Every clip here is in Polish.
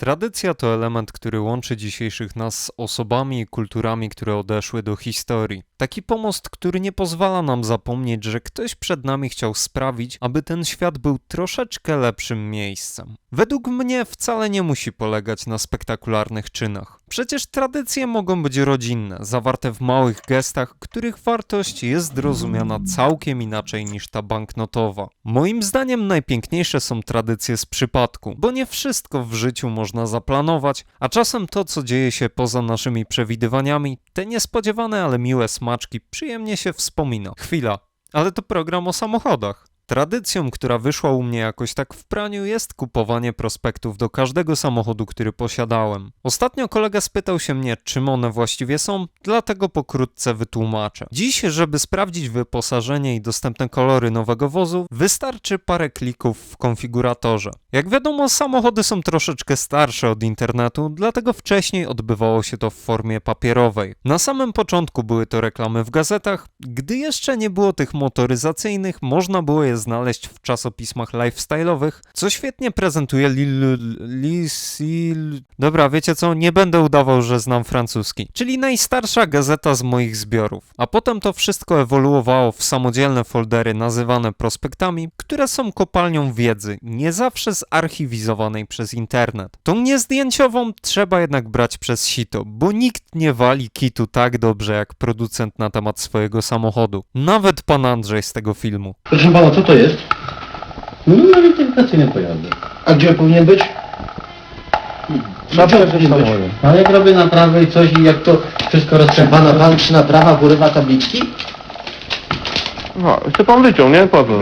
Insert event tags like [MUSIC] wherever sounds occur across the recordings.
Tradycja to element, który łączy dzisiejszych nas z osobami i kulturami, które odeszły do historii. Taki pomost, który nie pozwala nam zapomnieć, że ktoś przed nami chciał sprawić, aby ten świat był troszeczkę lepszym miejscem. Według mnie wcale nie musi polegać na spektakularnych czynach. Przecież tradycje mogą być rodzinne, zawarte w małych gestach, których wartość jest rozumiana całkiem inaczej niż ta banknotowa. Moim zdaniem najpiękniejsze są tradycje z przypadku, bo nie wszystko w życiu można zaplanować, a czasem to, co dzieje się poza naszymi przewidywaniami, te niespodziewane, ale miłe smaczki przyjemnie się wspomina. Chwila, ale to program o samochodach. Tradycją, która wyszła u mnie jakoś tak w praniu, jest kupowanie prospektów do każdego samochodu, który posiadałem. Ostatnio kolega spytał się mnie, czym one właściwie są, dlatego pokrótce wytłumaczę. Dziś, żeby sprawdzić wyposażenie i dostępne kolory nowego wozu, wystarczy parę klików w konfiguratorze. Jak wiadomo, samochody są troszeczkę starsze od internetu, dlatego wcześniej odbywało się to w formie papierowej. Na samym początku były to reklamy w gazetach, gdy jeszcze nie było tych motoryzacyjnych, można było je znaleźć w czasopismach lifestyle'owych, co świetnie prezentuje Lil... Lisil... Dobra, wiecie co, nie będę udawał, że znam francuski. Czyli najstarsza gazeta z moich zbiorów. A potem to wszystko ewoluowało w samodzielne foldery nazywane prospektami, które są kopalnią wiedzy, nie zawsze zarchiwizowanej przez internet. Tą niezdjęciową trzeba jednak brać przez sito, bo nikt nie wali kitu tak dobrze jak producent na temat swojego samochodu. Nawet pan Andrzej z tego filmu. Proszę pana, co to jest? No, identyfikacyjny pojazdu. A gdzie powinien być? Na powinien być. Ale jak robię naprawy i coś i jak to wszystko Proszę rozkręca... pana, pan przy naprawach urywa tabliczki? No, chce pan wyciął, nie? Po co?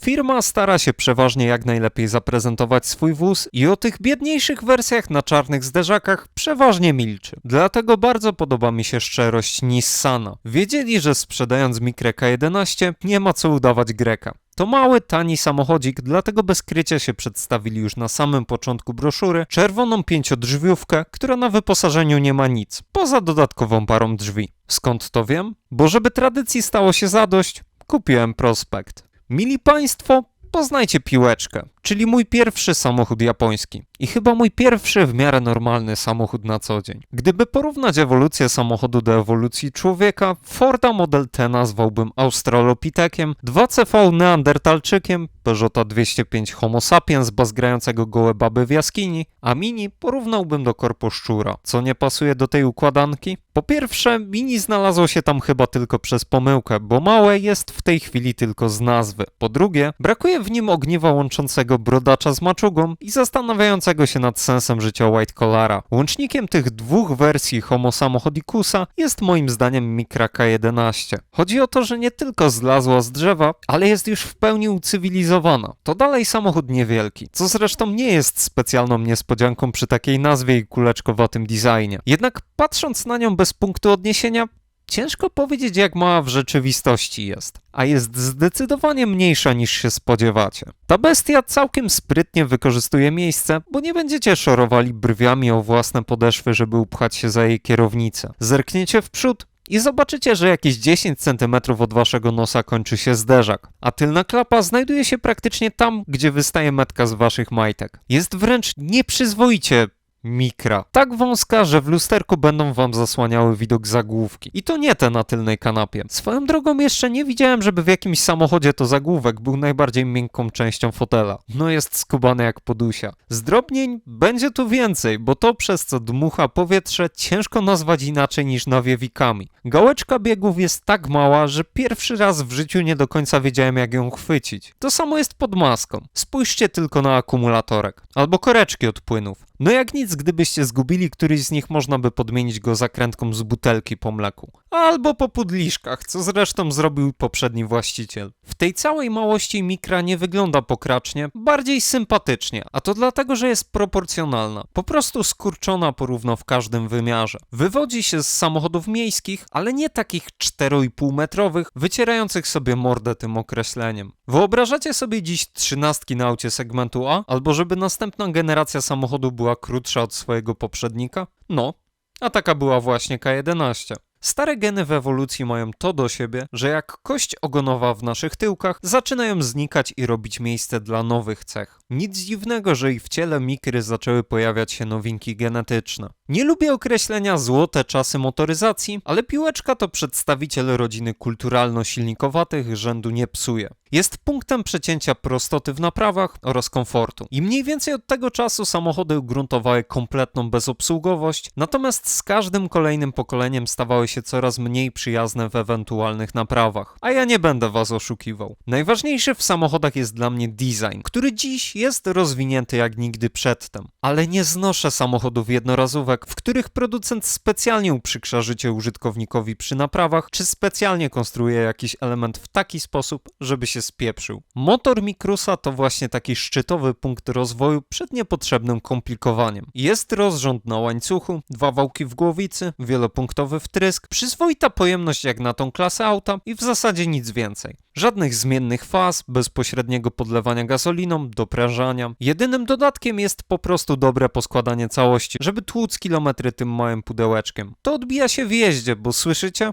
Firma stara się przeważnie jak najlepiej zaprezentować swój wóz i o tych biedniejszych wersjach na czarnych zderzakach przeważnie milczy. Dlatego bardzo podoba mi się szczerość Nissana. Wiedzieli, że sprzedając Micre K11 nie ma co udawać Greka. To mały, tani samochodzik, dlatego bez krycia się przedstawili już na samym początku broszury czerwoną pięciodrzwiówkę, która na wyposażeniu nie ma nic, poza dodatkową parą drzwi. Skąd to wiem? Bo żeby tradycji stało się zadość, kupiłem prospekt. Mili Państwo, poznajcie piłeczkę, czyli mój pierwszy samochód japoński. I chyba mój pierwszy w miarę normalny samochód na co dzień. Gdyby porównać ewolucję samochodu do ewolucji człowieka, Forda Model T nazwałbym Australopitekiem, 2CV Neandertalczykiem, Peugeota 205 Homo sapiens bazgrającego gołe baby w jaskini, a Mini porównałbym do korposzczura. Co nie pasuje do tej układanki? Po pierwsze, Mini znalazło się tam chyba tylko przez pomyłkę, bo małe jest w tej chwili tylko z nazwy. Po drugie, brakuje w nim ogniwa łączącego brodacza z maczugą i zastanawiającego się nad sensem życia White Collara. Łącznikiem tych dwóch wersji Homo Samochodikusa jest moim zdaniem Micra K11. Chodzi o to, że nie tylko zlazła z drzewa, ale jest już w pełni ucywilizowana. To dalej samochód niewielki, co zresztą nie jest specjalną niespodzianką przy takiej nazwie i kuleczkowatym designie. Jednak patrząc na nią bez punktu odniesienia, Ciężko powiedzieć, jak mała w rzeczywistości jest, a jest zdecydowanie mniejsza niż się spodziewacie. Ta bestia całkiem sprytnie wykorzystuje miejsce, bo nie będziecie szorowali brwiami o własne podeszwy, żeby upchać się za jej kierownicę. Zerkniecie w przód i zobaczycie, że jakieś 10 cm od waszego nosa kończy się zderzak, a tylna klapa znajduje się praktycznie tam, gdzie wystaje metka z waszych majtek. Jest wręcz nieprzyzwoicie mikra. Tak wąska, że w lusterku będą wam zasłaniały widok zagłówki. I to nie te na tylnej kanapie. Swoją drogą jeszcze nie widziałem, żeby w jakimś samochodzie to zagłówek był najbardziej miękką częścią fotela. No jest skubany jak podusia. Zdrobnień będzie tu więcej, bo to przez co dmucha powietrze ciężko nazwać inaczej niż nawiewikami. Gałeczka biegów jest tak mała, że pierwszy raz w życiu nie do końca wiedziałem jak ją chwycić. To samo jest pod maską. Spójrzcie tylko na akumulatorek. Albo koreczki od płynów. No jak nic, gdybyście zgubili któryś z nich, można by podmienić go zakrętką z butelki po mleku. Albo po pudliszkach, co zresztą zrobił poprzedni właściciel. W tej całej małości mikra nie wygląda pokracznie, bardziej sympatycznie, a to dlatego, że jest proporcjonalna. Po prostu skurczona porówno w każdym wymiarze. Wywodzi się z samochodów miejskich, ale nie takich 4,5 metrowych, wycierających sobie mordę tym określeniem. Wyobrażacie sobie dziś trzynastki na aucie segmentu A, albo żeby następna generacja samochodu była krótsza od swojego poprzednika? No, a taka była właśnie K11. Stare geny w ewolucji mają to do siebie, że jak kość ogonowa w naszych tyłkach, zaczynają znikać i robić miejsce dla nowych cech. Nic dziwnego, że i w ciele mikry zaczęły pojawiać się nowinki genetyczne. Nie lubię określenia złote czasy motoryzacji, ale piłeczka to przedstawiciel rodziny kulturalno-silnikowatych rzędu nie psuje. Jest punktem przecięcia prostoty w naprawach oraz komfortu. I mniej więcej od tego czasu samochody ugruntowały kompletną bezobsługowość, natomiast z każdym kolejnym pokoleniem stawały się coraz mniej przyjazne w ewentualnych naprawach. A ja nie będę was oszukiwał. Najważniejszy w samochodach jest dla mnie design, który dziś jest rozwinięty jak nigdy przedtem. Ale nie znoszę samochodów jednorazówek, w których producent specjalnie uprzykrza życie użytkownikowi przy naprawach, czy specjalnie konstruuje jakiś element w taki sposób, żeby się spieprzył. Motor Mikrusa to właśnie taki szczytowy punkt rozwoju przed niepotrzebnym komplikowaniem. Jest rozrząd na łańcuchu, dwa wałki w głowicy, wielopunktowy wtrysk, przyzwoita pojemność jak na tą klasę auta i w zasadzie nic więcej. Żadnych zmiennych faz, bezpośredniego podlewania gazoliną, doprężania. Jedynym dodatkiem jest po prostu dobre poskładanie całości, żeby tłuc kilometry tym małym pudełeczkiem. To odbija się w jeździe, bo słyszycie?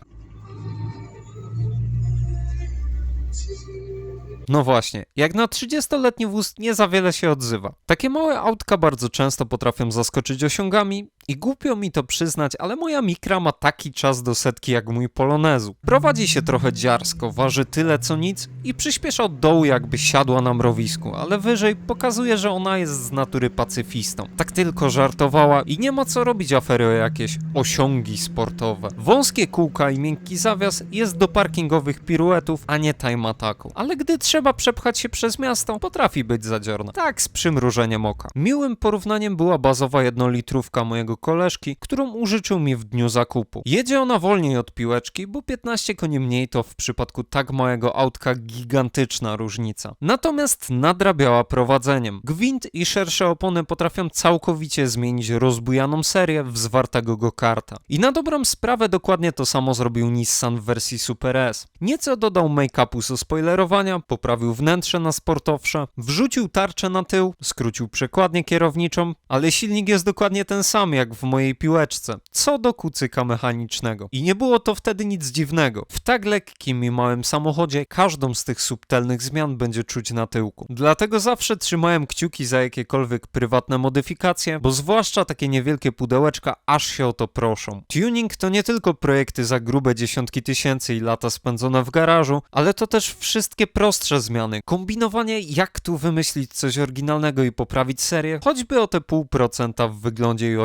No właśnie, jak na 30-letni wóz nie za wiele się odzywa. Takie małe autka bardzo często potrafią zaskoczyć osiągami i głupio mi to przyznać, ale moja mikra ma taki czas do setki jak mój Polonezu. Prowadzi się trochę dziarsko, waży tyle co nic i przyspiesza od dołu jakby siadła na mrowisku, ale wyżej pokazuje, że ona jest z natury pacyfistą. Tak tylko żartowała i nie ma co robić afery o jakieś osiągi sportowe. Wąskie kółka i miękki zawias jest do parkingowych piruetów, a nie time ataku. Ale gdy trzeba przepchać się przez miasto, potrafi być zadziorna. Tak z przymrużeniem oka. Miłym porównaniem była bazowa jednolitrówka mojego koleżki, którą użyczył mi w dniu zakupu. Jedzie ona wolniej od piłeczki, bo 15 koni mniej to w przypadku tak małego autka gigantyczna różnica. Natomiast nadrabiała prowadzeniem. Gwint i szersze opony potrafią całkowicie zmienić rozbujaną serię w zwartego go-karta. I na dobrą sprawę dokładnie to samo zrobił Nissan w wersji Super S. Nieco dodał make-upu ze spoilerowania, poprawił wnętrze na sportowsze, wrzucił tarczę na tył, skrócił przekładnię kierowniczą, ale silnik jest dokładnie ten sam jak w mojej piłeczce, co do kucyka mechanicznego. I nie było to wtedy nic dziwnego. W tak lekkim i małym samochodzie każdą z tych subtelnych zmian będzie czuć na tyłku. Dlatego zawsze trzymałem kciuki za jakiekolwiek prywatne modyfikacje, bo zwłaszcza takie niewielkie pudełeczka aż się o to proszą. Tuning to nie tylko projekty za grube dziesiątki tysięcy i lata spędzone w garażu, ale to też wszystkie prostsze zmiany. Kombinowanie jak tu wymyślić coś oryginalnego i poprawić serię, choćby o te pół procenta w wyglądzie i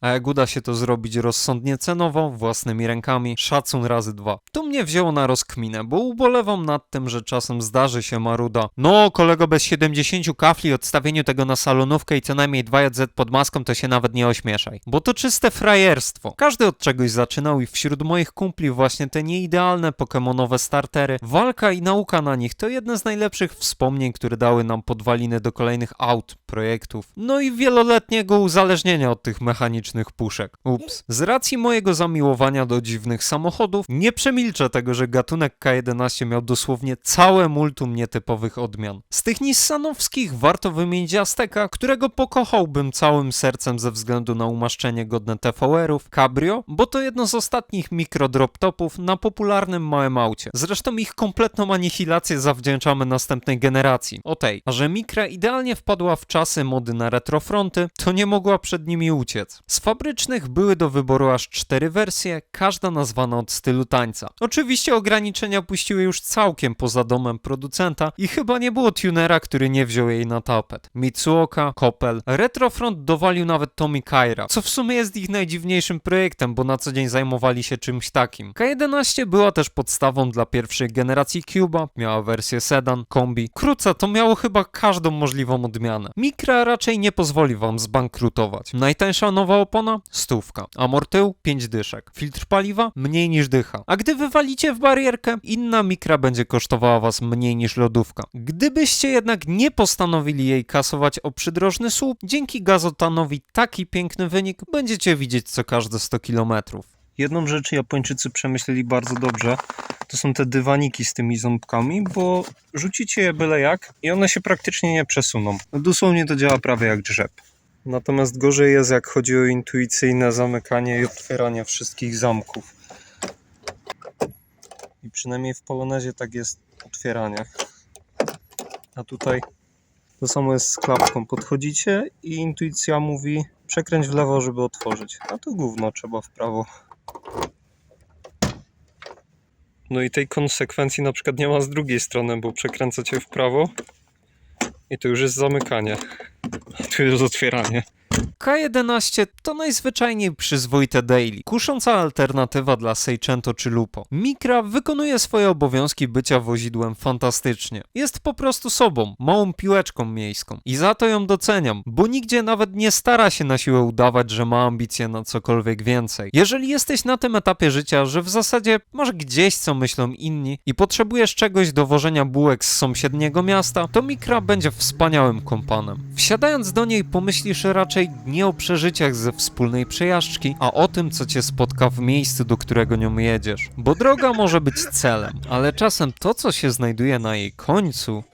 A jak uda się to zrobić rozsądnie cenowo, własnymi rękami, szacun razy dwa. To mnie wzięło na rozkminę, bo ubolewam nad tym, że czasem zdarzy się maruda. No, kolego bez 70 kafli odstawieniu tego na salonówkę i co najmniej 2 JZ pod maską, to się nawet nie ośmieszaj. Bo to czyste frajerstwo. Każdy od czegoś zaczynał i wśród moich kumpli właśnie te nieidealne pokemonowe startery, walka i nauka na nich to jedne z najlepszych wspomnień, które dały nam podwaliny do kolejnych aut, projektów. No i wieloletniego uzależnienia od tych mechanicznych puszek. Ups. Z racji mojego zamiłowania do dziwnych samochodów, nie przemilczę tego, że gatunek K11 miał dosłownie całe multum nietypowych odmian. Z tych nissanowskich warto wymienić Azteka, którego pokochałbym całym sercem ze względu na umaszczenie godne TVR-ów, Cabrio, bo to jedno z ostatnich mikro-droptopów na popularnym małym aucie. Zresztą ich kompletną anihilację zawdzięczamy następnej generacji, o tej. A że Mikra idealnie wpadła w czasy mody na retrofronty, to nie mogła przed nimi uciec. Z fabrycznych były do wyboru aż cztery wersje, każda nazwana od stylu tańca. Oczywiście ograniczenia puściły już całkiem poza domem producenta i chyba nie było tunera, który nie wziął jej na tapet. Mitsuoka, Coppel, Retrofront dowalił nawet Tommy Kaira, co w sumie jest ich najdziwniejszym projektem, bo na co dzień zajmowali się czymś takim. K11 była też podstawą dla pierwszej generacji Cuba, miała wersję sedan, kombi. Kruca to miało chyba każdą możliwą odmianę. Mikra raczej nie pozwoli wam zbankrutować. Najtańsza nowa opona? Stówka. Amor tył? 5 dyszek. Filtr paliwa? Mniej niż dycha. A gdy wywalicie w barierkę, inna mikra będzie kosztowała was mniej niż lodówka. Gdybyście jednak nie postanowili jej kasować o przydrożny słup, dzięki gazotanowi taki piękny wynik będziecie widzieć co każde 100 kilometrów. Jedną rzecz Japończycy przemyśleli bardzo dobrze, to są te dywaniki z tymi ząbkami, bo rzucicie je byle jak i one się praktycznie nie przesuną. No dosłownie to działa prawie jak drzep. Natomiast gorzej jest jak chodzi o intuicyjne zamykanie i otwieranie wszystkich zamków. I przynajmniej w Polonezie tak jest otwieranie. A tutaj to samo jest z klapką. Podchodzicie i intuicja mówi przekręć w lewo, żeby otworzyć. A to gówno trzeba w prawo. No i tej konsekwencji na przykład nie ma z drugiej strony, bo przekręcacie w prawo i to już jest zamykanie. [LAUGHS] Tu jest otwieranie. K11 to najzwyczajniej przyzwoite daily, kusząca alternatywa dla Seicento czy Lupo. Mikra wykonuje swoje obowiązki bycia wozidłem fantastycznie. Jest po prostu sobą, małą piłeczką miejską. I za to ją doceniam, bo nigdzie nawet nie stara się na siłę udawać, że ma ambicje na cokolwiek więcej. Jeżeli jesteś na tym etapie życia, że w zasadzie masz gdzieś co myślą inni i potrzebujesz czegoś do wożenia bułek z sąsiedniego miasta, to Mikra będzie wspaniałym kompanem. Wsiadając do niej pomyślisz raczej nie o przeżyciach ze wspólnej przejażdżki, a o tym, co cię spotka w miejscu, do którego nią jedziesz. Bo droga może być celem, ale czasem to, co się znajduje na jej końcu,